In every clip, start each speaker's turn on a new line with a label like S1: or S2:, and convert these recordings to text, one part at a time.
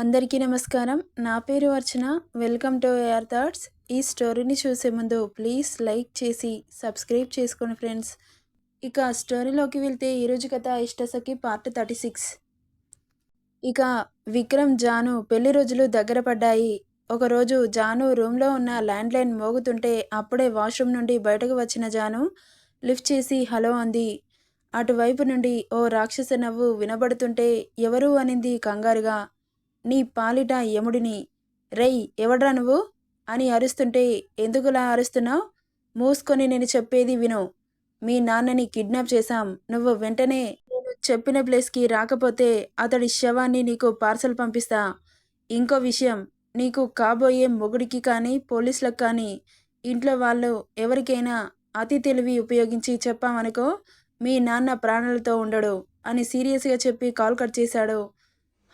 S1: అందరికీ నమస్కారం. నా పేరు Archana. Welcome to air thoughts ఈ స్టోరీని చూసే ముందు ప్లీజ్ లైక్ చేసి సబ్స్క్రైబ్ చేసుకోండి ఫ్రెండ్స్. ఇక స్టోరీలోకి వెళ్తే ఈరోజు కథ ఇష్టసఖి పార్ట్ థర్టీ సిక్స్. ఇక విక్రమ్ జాను పెళ్ళి రోజులు దగ్గర పడ్డాయి. ఒకరోజు జాను రూమ్లో ఉన్న ల్యాండ్లైన్ మోగుతుంటే అప్పుడే వాష్రూమ్ నుండి బయటకు వచ్చిన జాను లిఫ్ట్ చేసి హలో అంది. అటువైపు నుండి ఓ రాక్షస నవ్వు వినబడుతుంటే ఎవరు? అనింది కంగారుగా. నీ పాలిట యముడిని రేయ్ ఎవడ్రా నువ్వు? అని అరుస్తుంటే ఎందుకులా అరుస్తున్నావు? మూసుకొని నేను చెప్పేది విను. మీ నాన్నని కిడ్నాప్ చేశాం. నువ్వు వెంటనే నేను చెప్పిన ప్లేస్కి రాకపోతే అతడి శవాన్ని నీకు పార్సల్ పంపిస్తా. ఇంకో విషయం నీకు కాబోయే మొగుడికి కానీ పోలీసులకు కానీ ఇంట్లో వాళ్ళు ఎవరికైనా అతి తెలివి ఉపయోగించి చెప్పామనుకో మీ నాన్న ప్రాణాలతో ఉండడు అని సీరియస్గా చెప్పి కాల్ కట్ చేశాడు.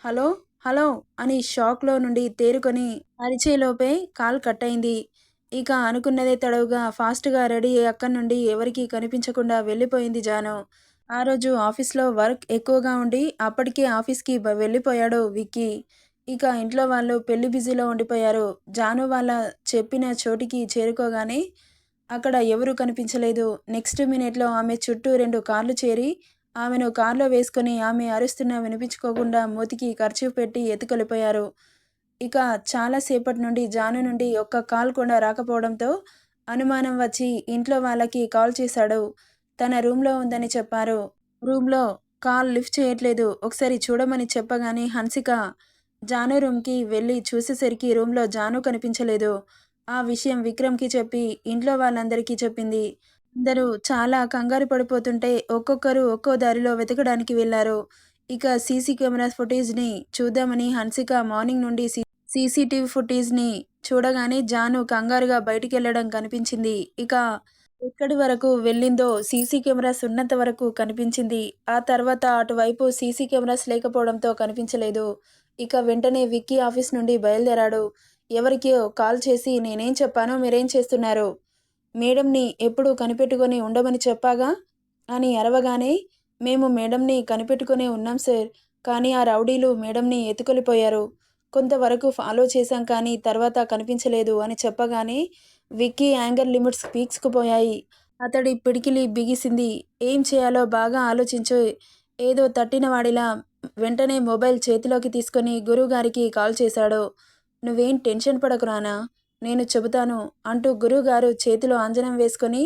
S1: హలో హలో అని షాక్లో నుండి తేరుకొని అరిచేలోపే కాల్ కట్ అయింది ఇక అనుకున్నదే తడవుగా ఫాస్ట్గా రెడీ అక్కడి నుండి ఎవరికీ కనిపించకుండా వెళ్ళిపోయింది జాను. ఆ రోజు ఆఫీస్లో వర్క్ ఎక్కువగా ఉండి అప్పటికే ఆఫీస్కి వెళ్ళిపోయాడు విక్కీ. ఇక ఇంట్లో వాళ్ళు పెళ్ళి బిజీలో ఉండిపోయారు. జాను వాళ్ళ చెప్పిన చోటికి చేరుకోగానే అక్కడ ఎవరూ కనిపించలేదు. నెక్స్ట్ మినిట్లో ఆమె చుట్టూ రెండు కార్లు చేరి ఆమెను కారులో వేసుకొని ఆమె అరుస్తున్న వినిపించుకోకుండా మూతికి ఖర్చు పెట్టి ఎత్తుకొలిపోయారు ఇక చాలాసేపటి నుండి జాను నుండి ఒక్క కాల్ కూడా రాకపోవడంతో అనుమానం వచ్చి ఇంట్లో వాళ్ళకి కాల్ చేశాడు. తన రూమ్లో ఉందని చెప్పారు. రూమ్లో కాల్ లిఫ్ట్ చేయట్లేదు. ఒకసారి చూడమని చెప్పగానే హన్సిక జాను రూమ్కి వెళ్ళి చూసేసరికి రూమ్లో జాను కనిపించలేదు. ఆ విషయం విక్రమ్కి చెప్పి ఇంట్లో వాళ్ళందరికీ చెప్పింది. అందరూ చాలా కంగారు పడిపోతుంటే ఒక్కొక్కరు ఒక్కో దారిలో వెతకడానికి వెళ్ళారు. ఇక సీసీ కెమెరా ఫుటేజ్ని చూద్దామని హన్సిక మార్నింగ్ నుండి సీసీటీవీ ఫుటేజ్ని చూడగానే జాను కంగారుగా బయటికి వెళ్ళడం కనిపించింది. ఇక ఎక్కడి వరకు వెళ్ళిందో సీసీ కెమెరాస్ ఉన్నంత వరకు కనిపించింది. ఆ తర్వాత అటువైపు సీసీ కెమెరాస్ లేకపోవడంతో కనిపించలేదు. ఇక వెంటనే విక్కీ ఆఫీస్ నుండి బయలుదేరాడు. ఎవరికో కాల్ చేసి నేనేం చెప్పానో మీరేం చేస్తున్నారు? మేడంని ఎప్పుడూ కనిపెట్టుకొని ఉండమని చెప్పాగా? అని అరవగానే మేము మేడంని కనిపెట్టుకునే ఉన్నాం సార్ కానీ ఆ రౌడీలు మేడంని ఎత్తుకొలిపోయారు కొంతవరకు ఫాలో చేశాం కానీ తర్వాత కనిపించలేదు అని చెప్పగానే విక్కీ యాంగర్ లిమిట్స్ పీక్స్కుపోయాయి అతడి పిడికిలి బిగిసింది. ఏం చేయాలో బాగా ఆలోచించు. ఏదో తట్టిన వాడిలా వెంటనే మొబైల్ చేతిలోకి తీసుకొని గురువుగారికి కాల్ చేశాడు. నువ్వేం టెన్షన్ పడకు రానా? నేను చెబుతాను అంటూ గురువుగారు చేతిలో అంజనం వేసుకొని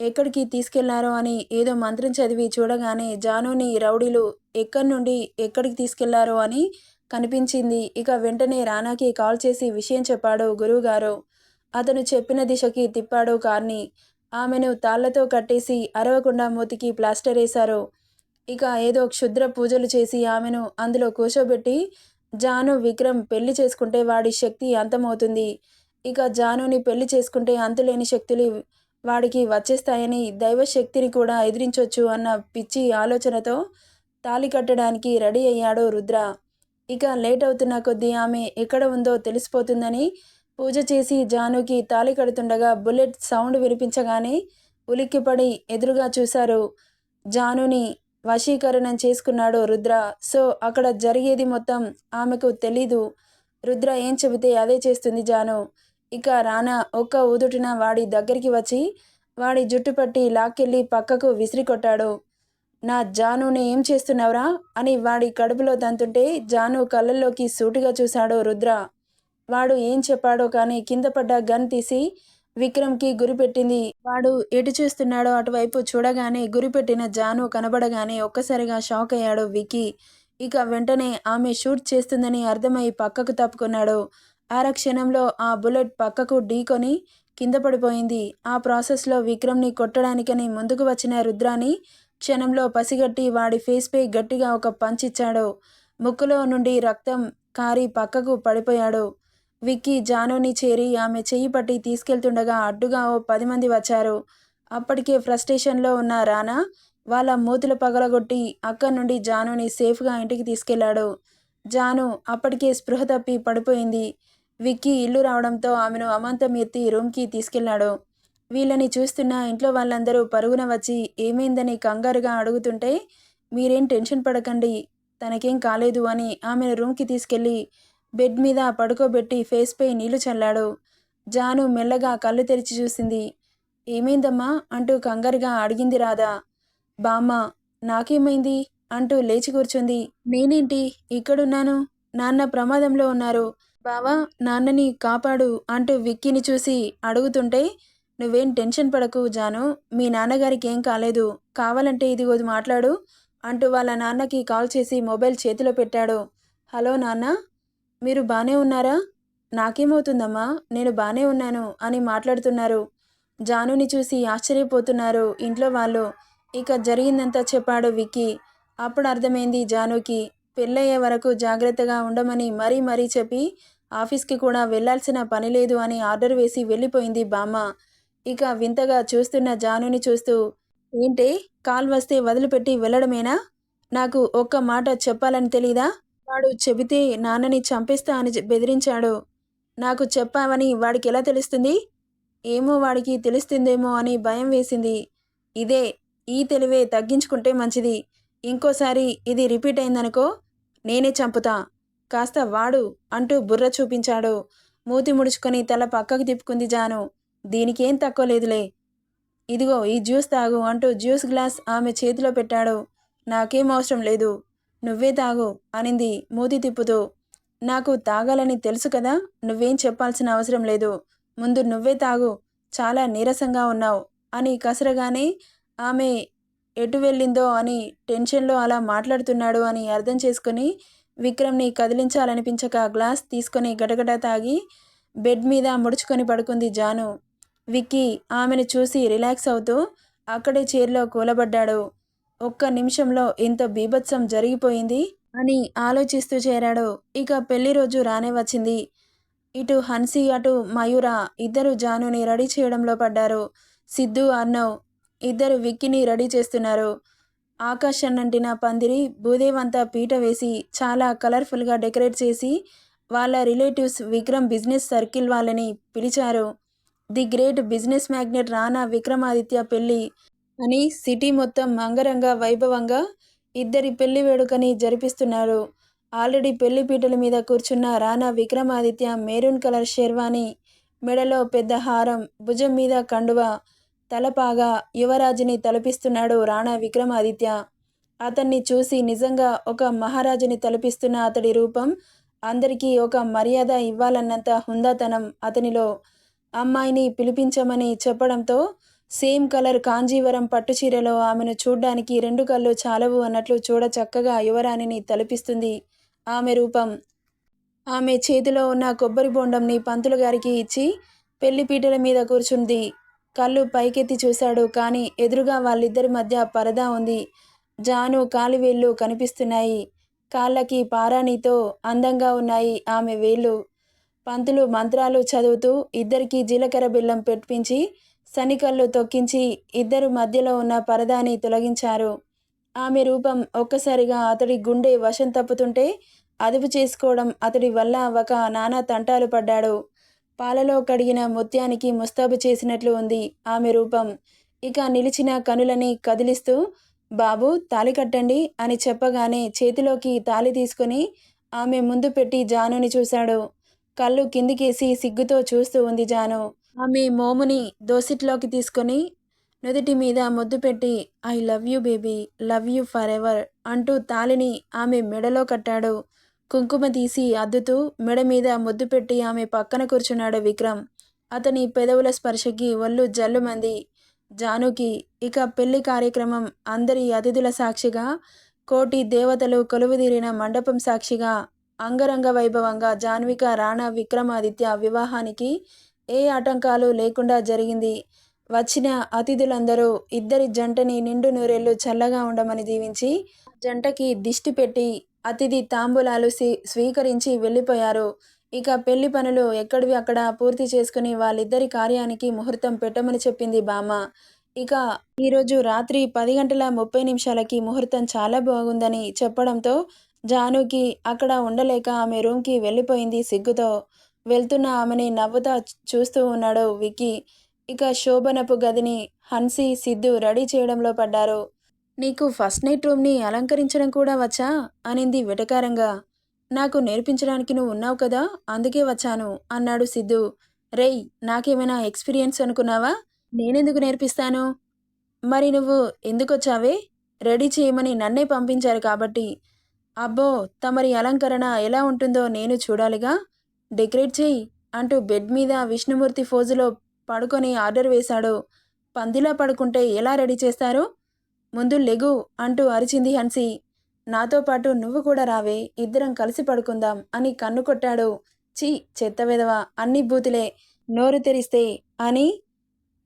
S1: ఎక్కడికి తీసుకెళ్ళారో అని ఏదో మంత్రం చదివి చూడగానే జానుని రౌడీలు ఎక్కడి నుండి ఎక్కడికి తీసుకెళ్ళారో అని కనిపించింది. ఇక వెంటనే రానాకి కాల్ చేసి విషయం చెప్పాడు గురువుగారు. అతను చెప్పిన దిశకి తిప్పాడు కార్ని. ఆమెను తాళ్ళతో కట్టేసి అరవకుండా మూతికి ప్లాస్టర్ వేశారు. ఇక ఏదో క్షుద్ర పూజలు చేసి ఆమెను అందులో కూర్చోబెట్టి జాను విక్రమ్ పెళ్ళి చేసుకుంటే వాడి శక్తి అంతమవుతుంది. ఇక జానుని పెళ్ళి చేసుకుంటే అంతులేని శక్తులు వాడికి వచ్చేస్తాయని దైవశక్తిని కూడా ఎదిరించవచ్చు అన్న పిచ్చి ఆలోచనతో తాళి కట్టడానికి రెడీ అయ్యాడు రుద్ర. ఇక లేట్ అవుతున్న కొద్దీ ఆమె ఎక్కడ ఉందో తెలిసిపోతుందని పూజ చేసి జానుకి తాళి కడుతుండగా బుల్లెట్ సౌండ్ వినిపించగానే ఉలిక్కిపడి ఎదురుగా చూశారు జానుని వశీకరణం చేసుకున్నాడు రుద్ర. సో అక్కడ జరిగేది మొత్తం ఆమెకు తెలీదు. రుద్ర ఏం చెబితే అదే చేస్తుంది జాను. ఇక రానా ఒక్క ఊదుటిన వాడి దగ్గరికి వచ్చి వాడి జుట్టు పట్టి లాక్కెళ్ళి పక్కకు విసిరి కొట్టాడు. నా జానుని ఏం చేస్తున్నావురా? అని వాడి కడుపులో తంతుంటే జాను కళ్ళల్లోకి సూటిగా చూశాడు రుద్ర. వాడు ఏం చెప్పాడో కానీ కింద పడ్డ గన్ తీసి విక్రమ్కి గురిపెట్టింది వాడు ఎటు చూస్తున్నాడో అటువైపు చూడగానే గురిపెట్టిన జాను కనబడగానే ఒక్కసారిగా షాక్ అయ్యాడు విక్కీ. ఇక వెంటనే ఆమె షూట్ చేస్తుందని అర్థమై పక్కకు తప్పుకున్నాడు. ఆరక్షణంలో ఆ బుల్లెట్ పక్కకు ఢీకొని కింద పడిపోయింది. ఆ ప్రాసెస్లో విక్రమ్ని కొట్టడానికని ముందుకు వచ్చిన రుద్రాని క్షణంలో పసిగట్టి వాడి ఫేస్పై గట్టిగా ఒక పంచిచ్చాడు ముక్కులో నుండి రక్తం కారి పక్కకు పడిపోయాడు. విక్కీ జానుని చేరి ఆమె చెయ్యి పట్టి తీసుకెళ్తుండగా అడ్డుగా ఓ పది మంది వచ్చారు. అప్పటికే ఫ్రస్ట్రేషన్లో ఉన్న రానా వాళ్ళ మూతులు పగలగొట్టి అక్కడి నుండి జానుని సేఫ్గా ఇంటికి తీసుకెళ్ళాడు. జాను అప్పటికే స్పృహ తప్పి పడిపోయింది. విక్కీ ఇల్లు రావడంతో ఆమెను అమాంతం ఎత్తి రూమ్కి తీసుకెళ్ళాడు వీళ్ళని చూస్తున్న ఇంట్లో వాళ్ళందరూ పరుగున వచ్చి ఏమైందని కంగారుగా అడుగుతుంటే మీరేం టెన్షన్ పడకండి తనకేం కాలేదు అని ఆమెను రూమ్కి తీసుకెళ్ళి బెడ్ మీద పడుకోబెట్టి ఫేస్పై నీళ్ళు చల్లాడు. జాను మెల్లగా కళ్ళు తెరిచి చూసింది. ఏమైందమ్మా? అంటూ కంగారుగా అడిగింది రాధా. బామ్మ నాకేమైంది? అంటూ లేచి కూర్చుంది. నేనేంటి? ఇక్కడున్నాను. నాన్న ప్రమాదంలో ఉన్నారు. బావా నాన్నని కాపాడు అంటూ విక్కీని చూసి అడుగుతుంటే నువ్వేం టెన్షన్ పడకు జాను మీ నాన్నగారికి ఏం కాలేదు కావాలంటే ఇదిగో మాట్లాడు అంటూ వాళ్ళ నాన్నకి కాల్ చేసి మొబైల్ చేతిలో పెట్టాడు. హలో నాన్న మీరు బాగానే ఉన్నారా? నాకేమవుతుందమ్మా నేను బాగానే ఉన్నాను అని మాట్లాడుతున్నారు. జానుని చూసి ఆశ్చర్యపోతున్నారు ఇంట్లో వాళ్ళు. ఇక జరిగిందంతా చెప్పాడు విక్కీ. అప్పుడు అర్థమైంది జానుకి పెళ్ళయ్యే వరకు జాగ్రత్తగా ఉండమని మరీ మరీ చెప్పి ఆఫీస్కి కూడా వెళ్ళాల్సిన పని లేదు అని ఆర్డర్ వేసి వెళ్ళిపోయింది బామ్మ. ఇక వింతగా చూస్తున్న జానుని చూస్తూ ఏంటి కాల్ వస్తే వదిలిపెట్టి వెళ్ళడమేనా? నాకు ఒక్క మాట చెప్పాలని తెలీదా? వాడు చెబితే నాన్నని చంపేస్తా అని బెదిరించాడు. నాకు చెప్పావని వాడికి ఎలా తెలుస్తుంది? ఏమో వాడికి తెలుస్తుందేమో అని భయం వేసింది. ఇదే ఈ తెలివే తగ్గించుకుంటే మంచిది. ఇంకోసారి ఇది రిపీట్ అయిందనుకో నేనే చంపుతా. కాస్త వాడు అంటూ బుర్ర చూపించాడు. మూతి ముడుచుకొని తల పక్కకు తిప్పుకుంది జాను. దీనికేం తక్కువ లేదులే. ఇదిగో ఈ జ్యూస్ తాగు అంటూ జ్యూస్ గ్లాస్ ఆమె చేతిలో పెట్టాడు. నాకేం అవసరం లేదు. నువ్వే తాగు అనింది మూతి తిప్పుతూ. నాకు తాగాలని తెలుసు కదా నువ్వేం చెప్పాల్సిన అవసరం లేదు. ముందు నువ్వే తాగు. చాలా నీరసంగా ఉన్నావు అని కసరగానే ఆమె ఎటు వెళ్ళిందో అని టెన్షన్లో అలా మాట్లాడుతున్నాడు అని అర్థం చేసుకుని విక్రమ్ని కదిలించాలనిపించక గ్లాస్ తీసుకొని గడగడ తాగి బెడ్ మీద ముడుచుకొని పడుకుంది జాను. విక్కీ ఆమెను చూసి రిలాక్స్ అవుతూ అక్కడే చీరలో కూలబడ్డాడు. ఒక్క నిమిషంలో ఇంత బీభత్సం జరిగిపోయింది అని ఆలోచిస్తూ చేరాడు. ఇక పెళ్ళి రోజు రానే వచ్చింది. ఇటు హన్సి అటు మయూర ఇద్దరు జానుని రెడీ చేయడంలో పడ్డారు. సిద్ధు అర్ణవ్ ఇద్దరు విక్కీని రెడీ చేస్తున్నారు. ఆకాశం నంటిన పందిరి భూదేవంతా పీట వేసి చాలా కలర్ఫుల్గా డెకరేట్ చేసి వాళ్ళ రిలేటివ్స్ విక్రమ్ బిజినెస్ సర్కిల్ వాళ్ళని పిలిచారు. The great business magnet Rana Vikramaditya పెళ్ళి అని సిటీ మొత్తం అంగరంగ వైభవంగా ఇద్దరి పెళ్ళి వేడుకని జరిపిస్తున్నారు. ఆల్రెడీ పెళ్ళి పీటల మీద కూర్చున్న రానా విక్రమాదిత్య మెరూన్ కలర్ షేర్వాణి మెడలో పెద్ద హారం భుజం మీద కండువ తలపాగా యువరాజుని తలపిస్తున్నాడు రాణా విక్రమాదిత్య. అతన్ని చూసి నిజంగా ఒక మహారాజుని తలపిస్తున్న అతడి రూపం అందరికీ ఒక మర్యాద ఇవ్వాలన్నంత హుందాతనం అతనిలో. అమ్మాయిని పిలిపించమని చెప్పడంతో సేమ్ కలర్ కాంజీవరం పట్టుచీరలో ఆమెను చూడ్డానికి రెండు కళ్ళు చాలవు అన్నట్లు చూడ చక్కగా యువరాణిని తలపిస్తుంది ఆమె రూపం. ఆమె చేతిలో ఉన్న కొబ్బరి బొండంని పంతులు గారికి ఇచ్చి పెళ్ళి పీటల మీద కూర్చుంది. కళ్ళు పైకెత్తి చూశాడు. కానీ ఎదురుగా వాళ్ళిద్దరి మధ్య పరదా ఉంది. జాను కాలివేళ్ళు కనిపిస్తున్నాయి. కాళ్ళకి పారాణితో అందంగా ఉన్నాయి ఆమె వేళ్ళు. పంతులు మంత్రాలు చదువుతూ ఇద్దరికి జీలకర్ర బెల్లం పెట్టించి శనికళ్ళు తొక్కించి ఇద్దరు మధ్యలో ఉన్న పరదాని తొలగించారు. ఆమె రూపం ఒక్కసారిగా అతడి గుండె వశం తప్పుతుంటే అదుపు చేసుకోవడం అతడి వల్ల ఒక నానా తంటాలు పడ్డాడు. పాలలో కడిగిన ముత్యానికి ముస్తాబు చేసినట్లు ఉంది ఆమె రూపం. ఇక నిలిచిన కనులని కదిలిస్తూ బాబు తాలి కట్టండి అని చెప్పగానే చేతిలోకి తాలి తీసుకొని ఆమె ముందు పెట్టి జానుని చూశాడు. కళ్ళు కిందికేసి సిగ్గుతో చూస్తూ ఉంది జాను. ఆమె మోముని దోసిట్లోకి తీసుకొని నుదుటి మీద ముద్దు పెట్టి I love you baby love you forever అంటూ తాలిని ఆమె మెడలో కట్టాడు. కుంకుమ తీసి అద్దుతూ మెడ మీద ముద్దు పెట్టి ఆమె పక్కన కూర్చున్నాడు విక్రమ్. అతని పెదవుల స్పర్శకి ఒళ్ళు జల్లుమంది. జానుకి ఇక పెళ్ళి కార్యక్రమం అందరి అతిథుల సాక్షిగా కోటి దేవతలు కొలువుదీరిన మండపం సాక్షిగా అంగరంగ వైభవంగా జాన్విక రాణా విక్రమాదిత్య వివాహానికి ఏ ఆటంకాలు లేకుండా జరిగింది. వచ్చిన అతిథులందరూ ఇద్దరి జంటని నిండు నూరేళ్ళు చల్లగా ఉండమని దీవించి జంటకి దిష్టి పెట్టి అతిథి తాంబూలాలు స్వీ- స్వీకరించి వెళ్ళిపోయారు. ఇక పెళ్ళి పనులు ఎక్కడివి అక్కడ పూర్తి చేసుకుని వాళ్ళిద్దరి కార్యానికి ముహూర్తం పెట్టమని చెప్పింది బామ్మ. ఇక ఈరోజు రాత్రి పది గంటల ముప్పై నిమిషాలకి ముహూర్తం చాలా బాగుందని చెప్పడంతో జానుకి అక్కడ ఉండలేక ఆమె రూమ్కి వెళ్ళిపోయింది సిగ్గుతో. వెళ్తున్న ఆమెని నవ్వుతా చూస్తూ ఉన్నాడు విక్కీ. ఇక శోభనపు గదిని హన్సీ సిద్ధు రెడీ చేయడంలో పడ్డారు. నీకు ఫస్ట్ నైట్ రూమ్ని అలంకరించడం కూడా వచ్చా? అనింది వెటకారంగా. నాకు నేర్పించడానికి నువ్వు ఉన్నావు కదా అందుకే వచ్చాను అన్నాడు సిద్ధు. రేయ్ నాకేమైనా ఎక్స్పీరియన్స్ అనుకున్నావా? నేనెందుకు నేర్పిస్తాను? మరి నువ్వు ఎందుకు వచ్చావే రెడీ చేయమని నన్నే పంపించారు కాబట్టి. అబ్బో తమరి అలంకరణ ఎలా ఉంటుందో నేను చూడాలిగా. డెకరేట్ చేయి అంటూ బెడ్ మీద విష్ణుమూర్తి ఫోజులో పడుకొని ఆర్డర్ వేశాడు. పందిలా పడుకుంటే ఎలా రెడీ చేస్తారు? ముందు లెగు అంటూ అరిచింది హన్సి. నాతో పాటు నువ్వు కూడా రావే ఇద్దరం కలిసి పడుకుందాం అని కన్ను కొట్టాడు. చీ చెత్త విధవ అన్ని బూతులే నోరు తెరిస్తే అని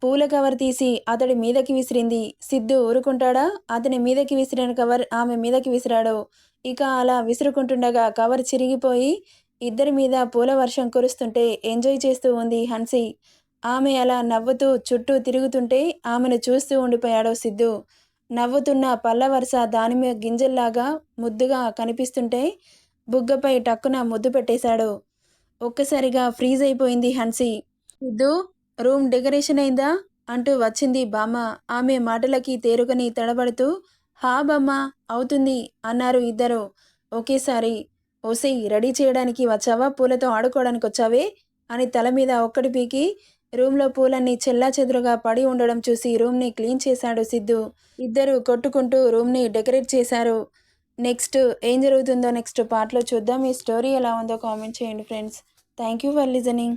S1: పూల కవర్ తీసి అతడి మీదకి విసిరింది. సిద్ధు ఊరుకుంటాడా? అతని మీదకి విసిరిన కవర్ ఆమె మీదకి విసిరాడు. ఇక అలా విసురుకుంటుండగా కవర్ చిరిగిపోయి ఇద్దరి మీద పూల వర్షం కురుస్తుంటే ఎంజాయ్ చేస్తూ ఉంది హన్సి. ఆమె అలా నవ్వుతూ చుట్టూ తిరుగుతుంటే ఆమెను చూస్తూ ఉండిపోయాడు సిద్ధు. నవ్వుతున్న పల్లవరుస దానిమీద దానిమ్మ గింజల్లాగా ముద్దుగా కనిపిస్తుంటే బుగ్గపై టక్కున ముద్దు పెట్టేశాడు. ఒక్కసారిగా ఫ్రీజ్ అయిపోయింది హన్సి. సిద్ధు రూమ్ డెకరేషన్ అయిందా? అంటూ వచ్చింది బామ్మ. ఆమె మాటలకి తేరుకొని తడబడుతూ హా బామ్మ అవుతుంది అన్నారు ఇద్దరు. ఒకేసారి ఓసై రెడీ చేయడానికి వచ్చావా? పూలతో ఆడుకోవడానికి వచ్చావే అని తల మీద ఒక్కటి పీకి రూమ్లో పూలన్నీ చెల్లా చెదురుగా పడి ఉండడం చూసి రూమ్ని క్లీన్ చేశాడు సిద్ధు. ఇద్దరు కొట్టుకుంటూ రూమ్ని డెకరేట్ చేశారు. నెక్స్ట్ ఏం జరుగుతుందో నెక్స్ట్ పార్ట్లో చూద్దాం. ఈ స్టోరీ ఎలా ఉందో కామెంట్ చేయండి friends. Thank you for listening.